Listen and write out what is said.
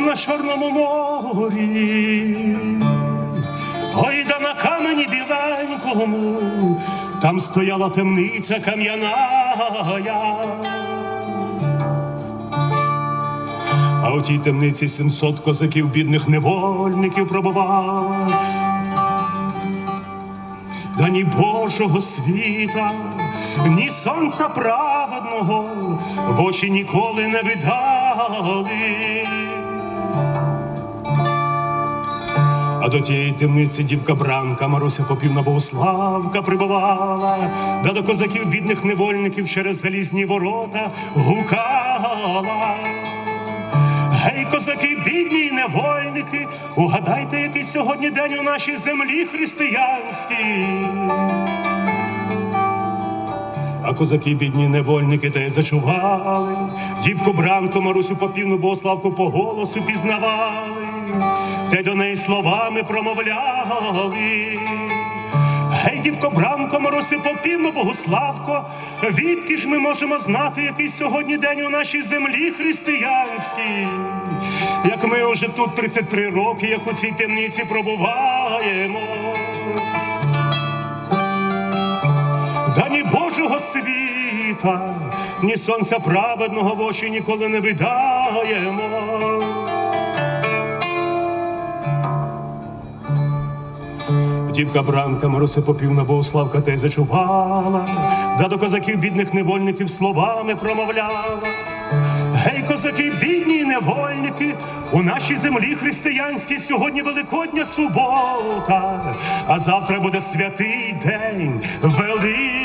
на Чорному морі, ой, да на камені біленькому, там стояла темниця кам'яна. А у тій темниці 700 козаків бідних невольників пробувало. Да ні Божого світа, ні сонця праведного в очі ніколи не видали. А до тієї темниці дівка Бранка Маруся Попівна Богославка прибувала, да до козаків бідних невольників через залізні ворота гукала. Гей, козаки, бідні невольники, угадайте, який сьогодні день у нашій землі християнській. А козаки, бідні невольники, те зачували, дівку бранку Марусю Попівну Богославку по голосу пізнавали, те до неї словами промовляли. Гей, дівко Бранко, Маруси Попівну Богославко, відки ж ми можемо знати, який сьогодні день у нашій землі християнській, як ми вже тут 33 роки, як у цій темниці пробуваємо. Божого світа, ні сонця праведного в очі ніколи не видаємо. Дівка Бранка Маруся Попівна Богославка те й зачувала, да до козаків бідних невольників словами промовляла. Гей, козаки, бідні невольники, у нашій землі християнській сьогодні Великодня субота, а завтра буде святий день, великий.